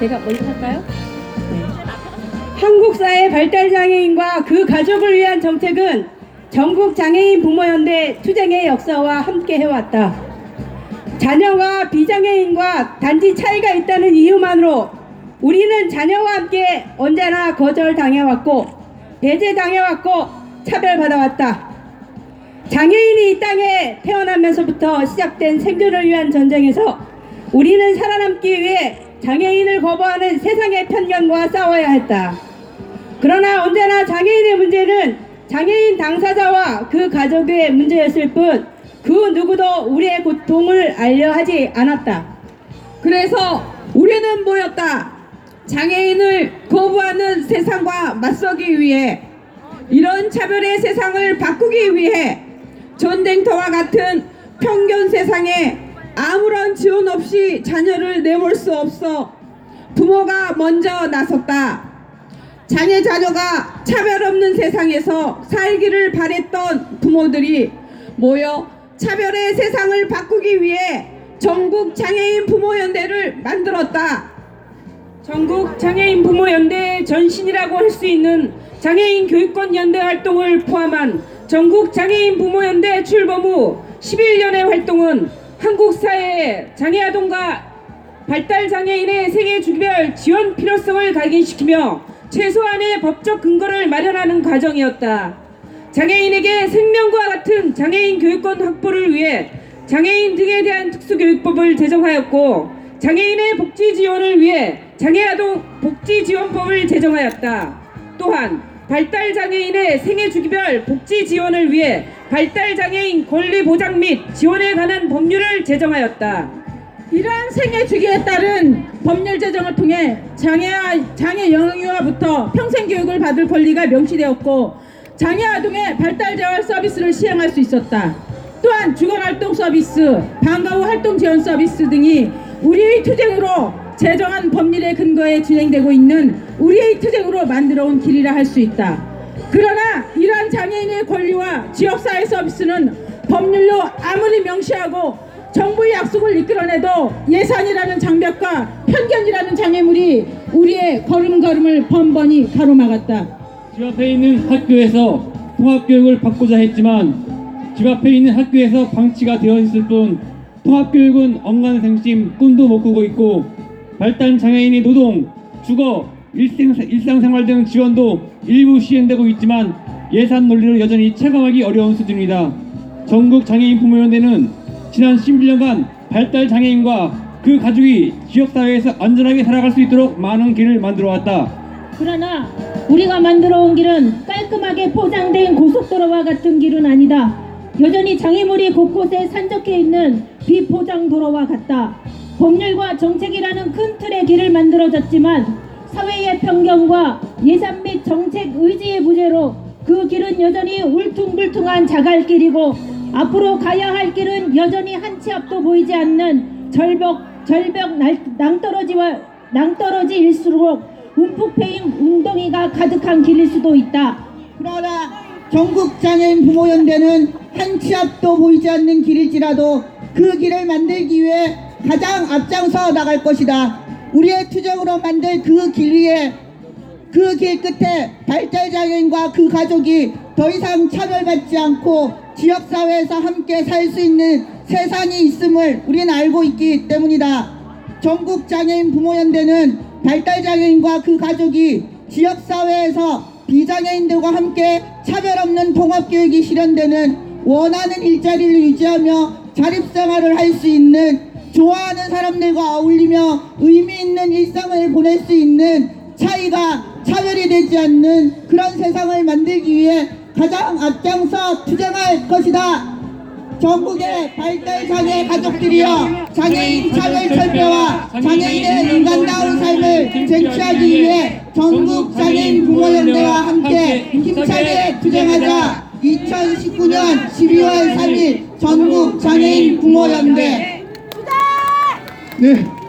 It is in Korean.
제가 먼저 할까요? 한국 사회 발달 장애인과 그 가족을 위한 정책은 전국 장애인 부모 연대 투쟁의 역사와 함께 해왔다. 자녀와 비장애인과 단지 차이가 있다는 이유만으로 우리는 자녀와 함께 언제나 거절당해왔고 배제당해왔고 차별받아왔다. 장애인이 이 땅에 태어나면서부터 시작된 생존을 위한 전쟁에서 우리는 살아남기 위해 장애인을 거부하는 세상의 편견과 싸워야 했다. 그러나 언제나 장애인의 문제는 장애인 당사자와 그 가족의 문제였을 뿐 그 누구도 우리의 고통을 알려 하지 않았다. 그래서 우리는 모였다. 장애인을 거부하는 세상과 맞서기 위해 이런 차별의 세상을 바꾸기 위해 전쟁터와 같은 편견 세상에 아무런 지원 없이 자녀를 내몰 수 없어 부모가 먼저 나섰다. 장애 자녀가 차별 없는 세상에서 살기를 바랬던 부모들이 모여 차별의 세상을 바꾸기 위해 전국 장애인 부모연대를 만들었다. 전국 장애인 부모연대의 전신이라고 할 수 있는 장애인 교육권 연대 활동을 포함한 전국 장애인 부모연대 출범 후 11년의 활동은 한국 사회의 장애 아동과 발달 장애인의 생애 주기별 지원 필요성을 각인시키며 최소한의 법적 근거를 마련하는 과정이었다. 장애인에게 생명과 같은 장애인 교육권 확보를 위해 장애인 등에 대한 특수교육법을 제정하였고 장애인의 복지 지원을 위해 장애아동 복지 지원법을 제정하였다. 또한 발달 장애인의 생애 주기별 복지 지원을 위해 발달 장애인 권리 보장 및 지원에 관한 법률을 제정하였다. 이러한 생애 주기에 따른 법률 제정을 통해 장애와 장애 영유아부터 평생 교육을 받을 권리가 명시되었고 장애 아동의 발달 재활 서비스를 시행할 수 있었다. 또한 주간 활동 서비스, 방과 후 활동 지원 서비스 등이 우리의 투쟁으로 제정한 법률에 근거해 진행되고 있는 우리의 투쟁으로 만들어 온 길이라 할 수 있다. 그러나 이러한 장애인의 권리와 지역사회 서비스는 법률로 아무리 명시하고 정부의 약속을 이끌어내도 예산이라는 장벽과 편견이라는 장애물이 우리의 걸음걸음을 번번이 가로막았다. 집 앞에 있는 학교에서 통합교육을 받고자 했지만 집 앞에 있는 학교에서 방치가 되어 있을 뿐 통합교육은 엉간생심 꿈도 못 꾸고 있고 발달 장애인의 노동, 주거, 일생, 일상생활 등 지원도 일부 시행되고 있지만 예산 논리로 여전히 체감하기 어려운 수준입니다. 전국 장애인 부모연대는 지난 11년간 발달 장애인과 그 가족이 지역사회에서 안전하게 살아갈 수 있도록 많은 길을 만들어 왔다. 그러나 우리가 만들어 온 길은 깔끔하게 포장된 고속도로와 같은 길은 아니다. 여전히 장애물이 곳곳에 산적해 있는 비포장 도로와 같다. 법률과 정책이라는 큰 틀의 길을 만들어졌지만 사회의 편견과 예산 및 정책 의지의 부재로 그 길은 여전히 울퉁불퉁한 자갈길이고 앞으로 가야 할 길은 여전히 한 치 앞도 보이지 않는 절벽 절벽 날- 낭떠러지와 낭떠러지일수록 움푹 패인 웅덩이가 가득한 길일 수도 있다. 그러나 전국 장애인 부모 연대는 한 치 앞도 보이지 않는 길일지라도 그 길을 만들기 위해 가장 앞장서 나갈 것이다. 우리의 투쟁으로 만들 그길 위에 그 길 끝에 발달 장애인과 그 가족이 더 이상 차별받지 않고 지역사회에서 함께 살 수 있는 세상이 있음을 우리는 알고 있기 때문이다. 전국 장애인 부모연대는 발달 장애인과 그 가족이 지역사회에서 비장애인들과 함께 차별 없는 통합교육이 실현되는 원하는 일자리를 유지하며 자립생활을 할 수 있는 좋아하는 사람들과 어울리며 의미 있는 일상을 보낼 수 있는 차이가 차별이 되지 않는 그런 세상을 만들기 위해 가장 앞장서 투쟁할 것이다. 전국의 발달 장애 가족들이여 장애인 차별 철폐와 장애인의 인간다운 삶을 쟁취하기 위해 전국 장애인 부모연대와 함께 힘차게 투쟁하자. 2019년 12월 3일 전국 장애인 부모연대 네,